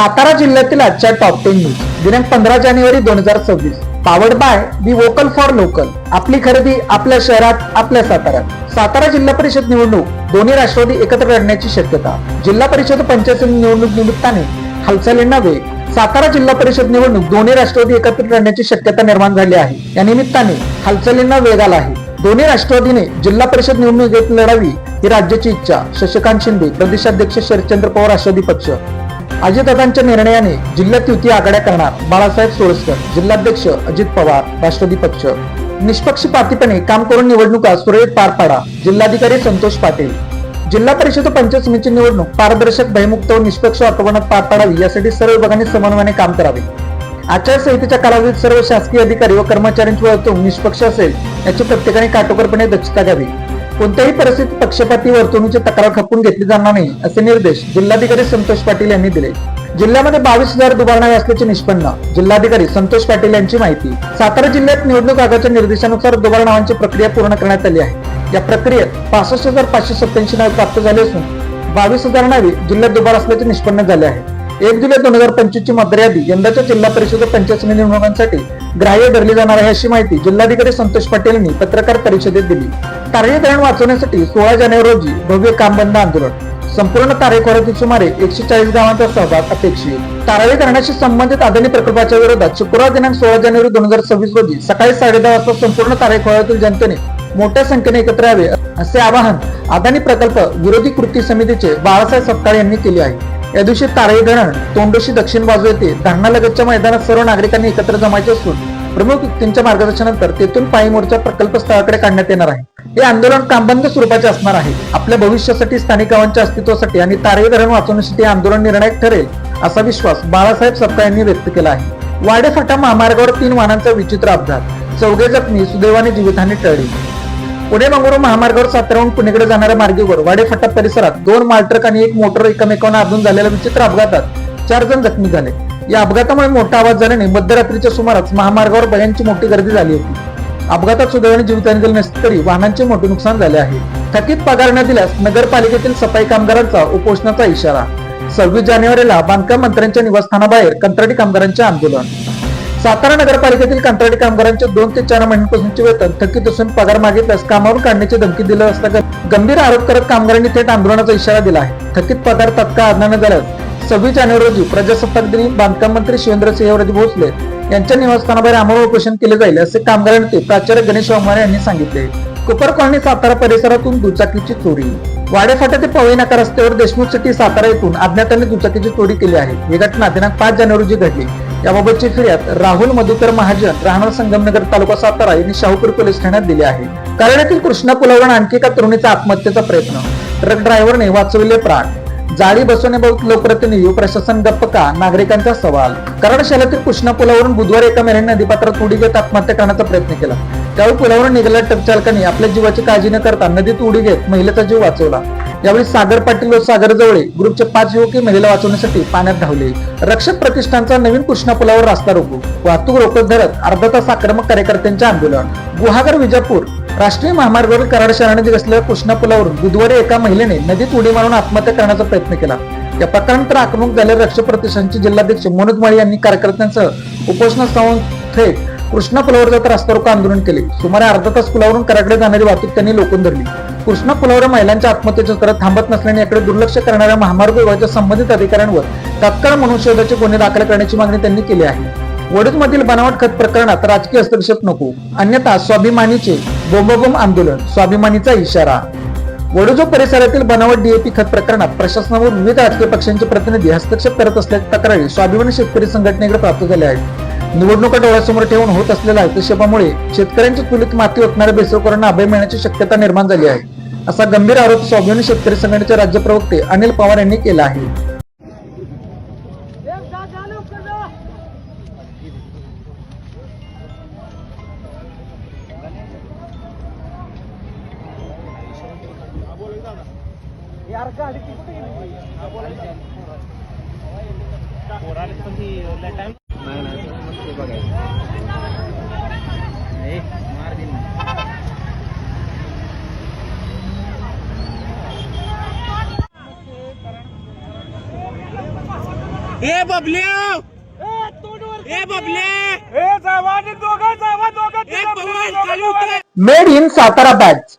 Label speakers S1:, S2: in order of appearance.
S1: सातारा जिल्ह्यातील आजच्या top ten news दिनांक पंधरा जानेवारी दोन हजार सव्वीस. Powered by the vocal for local आपली खरेदी आपल्या शहरात आपल्या साताऱ्यात. सातारा जिल्हा परिषद निवडणूक दोन्ही राष्ट्रवादी एकत्र लढण्याची शक्यता. जिल्हा परिषद पंचायत निवडणूक निमित्ताने हालचालींना वेग सातारा जिल्हा परिषद निवडणूक दोन्ही राष्ट्रवादी एकत्र लढण्याची शक्यता निर्माण झाली आहे. या निमित्ताने हालचालींना वेग आला आहे. दोन्ही राष्ट्रवादीने जिल्हा परिषद निवडणूक लढावी ही राज्याची इच्छा. शशिकांत शिंदे प्रदेशाध्यक्ष शरदचंद्र पवार राष्ट्रवादी पक्ष. अजितदादांच्या निर्णयाने जिल्ह्यात युती आघाड्या करणार बाळासाहेब सोळसकर जिल्हाध्यक्ष अजित पवार राष्ट्रवादी पक्ष. निष्पक्षपातीपणे काम करून निवडणुका सुरळीत पार पाडा जिल्हाधिकारी संतोष पाटील. जिल्हा परिषद पंचायत समितीची निवडणूक पारदर्शक भयमुक्त व निष्पक्ष वातावरणात पार पाडावी यासाठी सर्व विभागांनी समन्वयाने काम करावे. आचारसंहितेच्या कालावधीत सर्व शासकीय अधिकारी व कर्मचाऱ्यांची वर्तणूक निष्पक्ष असेल याची प्रत्येकाने काटोकरपणे दक्षता घ्यावी. कोणत्याही परिस्थितीत पक्षपाती वर्तणुकीची तक्रार खपून घेतली जाणार नाही असे निर्देश जिल्हाधिकारी संतोष पाटील यांनी दिले. जिल्ह्यामध्ये बावीस हजार दुबारणावे असल्याचे निष्पन्न. जिल्हाधिकारी संतोष पाटील यांची माहिती. सातारा जिल्ह्यात निवडणूक आयोगाच्या निर्देशानुसार दुबार नावांची प्रक्रिया पूर्ण करण्यात आली आहे. या प्रक्रियेत पासष्ट हजार पाचशे सत्याऐंशी नावे प्राप्त झाली असून बावीस हजार नावे जिल्ह्यात दुबार असल्याचे निष्पन्न झाले आहे. एक जुलै दोन हजार पंचवीस ची मतदार यंदाच्या जिल्हा परिषद पंचायत समिती निवडणुकांसाठी ग्राह्य धरली जाणार आहे अशी माहिती जिल्हाधिकारी संतोष पाटील यांनी पत्रकार परिषदेत दिली. तारळी धरण वाचवण्यासाठी सोळा जानेवारी रोजी भव्य काम बंद आंदोलन. संपूर्ण तारेखोऱ्यातील सुमारे एकशे चाळीस गावांचा सहभाग अपेक्षित. तारळी धरणाशी संबंधित अदानी प्रकल्पाच्या विरोधात शुक्रवार दिनांक सोळा जानेवारी दोन हजार सव्वीस रोजी सकाळी साडेदहा वाजता संपूर्ण तारेखोऱ्यातील जनतेने मोठ्या संख्येने एकत्र यावे असे आवाहन अदानी प्रकल्प विरोधी कृती समितीचे बाळासाहेब सपकाळ यांनी केले आहे. या दिवशी तारळी धरण तोंडोशी दक्षिण बाजू येथे धरणालगतच्या मैदानात सर्व नागरिकांनी एकत्र जमायचे असून प्रमुख व्यक्तींच्या मार्गदर्शनानंतर तेथून पायी मोर्चा प्रकल्प स्थळाकडे काढण्यात येणार आहे. हे आंदोलन कामबंद स्वरूपाचे असणार आहे. आपल्या भविष्यासाठी स्थानिक गावांच्या अस्तित्वासाठी आणि तारे धरण वाचवण्यासाठी हे आंदोलन निर्णायक ठरेल असा विश्वास बाळासाहेब सपकाळ यांनी व्यक्त केला आहे. वाडेफाटा महामार्गावर तीन वाहनांचा विचित्र अपघात. चौघे जखमी सुदैवाने जीवितहानी टळली. पुणे मंगळूर महामार्गावर साताराहून पुणेकडे जाणाऱ्या मार्गेवर वाडेफाटा परिसरात दोन मालट्रक आणि एक मोटर एकमेकांना आदून झालेल्या विचित्र अपघातात चार जण जखमी झाले. या अपघातामुळे मोठा आवाज झाल्याने मध्यरात्रीच्या सुमारास महामार्गावर भयांची मोठी गर्दी झाली होती. अपघातात सुदैवाने जीवितहानी झाली नसली तरी वाहनांचे मोठे नुकसान झाले आहे. थकीत पगार न दिल्यास नगरपालिकेतील सफाई कामगारांचा उपोषणाचा इशारा. सव्वीस जानेवारीला बांधकाम मंत्र्यांच्या निवासस्थानाबाहेर कंत्राटी कामगारांचे आंदोलन. सातारा नगरपालिकेतील कंत्राटी कामगारांचे दोन ते चार महिन्यांपासूनचे वेतन थकीत असून पगार मागितल्यास कामावरून काढण्याची धमकी दिली असता गंभीर आरोप करत कामगारांनी थेट आंदोलनाचा इशारा दिला आहे. थकीत पगार तत्काळ न झाल्यास सव्वीस जानेवारी रोजी प्रजासत्ताक दिनी बांधकाम मंत्री शिवेंद्रसिंह भोसले यांच्या निवासस्थानाबाहेर आमरण उपोषण केले जाईल असे कामगार नेते प्राचार्य गणेश वाघमारे यांनी सांगितले. कुपर कॉलनी सातारा परिसरातून दुचाकीची चोरी. वाडेफाटा ते पवई नाका रस्त्यावर देशमुख सिटी सातारा येथून अज्ञातांनी दुचाकीची चोरी केली आहे. ही घटना दिनांक पाच जानेवारी रोजी घडली. याबाबतची फिर्याद राहुल मधुकर महाजन राहणार संगमनगर तालुका सातारा यांनी शाहूपूर पोलीस ठाण्यात दिली आहे. करण्यातील कृष्णा पुलावर आणखी एका तरुणीचा आत्महत्येचा प्रयत्न. ट्रक ड्रायव्हरने वाचविले प्राण. जाळी बसवण्याबाबत लोकप्रतिनिधी प्रशासन गप्प का? नागरिकांचा सवाल. कराड शहरातील कृष्णा पुलावरून बुधवारी एका महिन्याने नदीपात्रात उडी घेत आत्महत्या करण्याचा प्रयत्न केला. त्यावेळी पुलावरून निघाल्या ट्रक चालकांनी आपल्या जीवाची काळजी न करता नदीत उडी घेत महिलेचा जीव वाचवला. यावेळी सागर पाटील व सागर जवळे ग्रुपचे पाच युवकी महिला वाचवण्यासाठी पाण्यात धावले. रक्षक प्रतिष्ठानचा नवीन कृष्णा पुलावर रास्ता रोको वाहतूक रोखत धरत अर्धा तास आक्रमक कार्यकर्त्यांचे आंदोलन. गुहागर विजापूर राष्ट्रीय महामार्गावर कराड शहरानजीक असलेल्या कृष्णा पुलावरून बुधवारी एका महिलेने नदीत उडी मारून आत्महत्या करण्याचा प्रयत्न केला. या प्रकरणात आक्रमक झालेल्या रक्षक प्रतिष्ठानचे जिल्हाध्यक्ष मनोज माळी यांनी कार्यकर्त्यांसह उपोषणात थेट कृष्णा पुलावर जात रस्ता रोको आंदोलन केले. सुमारे अर्धा तास पुलावरून कराकडे जाणारी वाहतूक त्यांनी लोकून धरली. कृष्णा पुलावर महिलांच्या आत्महत्येचे तर थांबत नसल्याने याकडे दुर्लक्ष करणाऱ्या महामार्ग विभागाच्या संबंधित अधिकाऱ्यांवर तात्काळ मनुष्यवधाचे गुन्हे दाखल करण्याची मागणी त्यांनी केली आहे. वडूजमधील बनावट खत प्रकरणात राजकीय हस्तक्षेप नको. अन्यथा स्वाभिमानीचे बोंबोबोंब आंदोलन स्वाभिमानीचा इशारा. वडोजो परिसरातील बनावट डीएपी खत प्रकरणात प्रशासनावर विविध राजकीय पक्षांचे प्रतिनिधी हस्तक्षेप करत असल्याच्या तक्रारी स्वाभिमानी शेतकरी संघटनेकडे प्राप्त झाल्या आहेत. निवडणुका डोळ्यासमोर ठेवून होत असलेल्या हस्तक्षेपामुळे शेतकऱ्यांच्या तुलीत माती ओतणाऱ्या बेसरकरांना अभय मिळण्याची शक्यता निर्माण झाली आहे. असा गंभीर आरोप स्वाभिमानी शेतकरी संघटनेचे राज्य प्रवक्ते अनिल पवार यांनी केला आहे.
S2: नाही नाही ते बघायचं ए बबले! ए बबले! ए जावा दोघं जावा दोघं
S1: made in Satara bags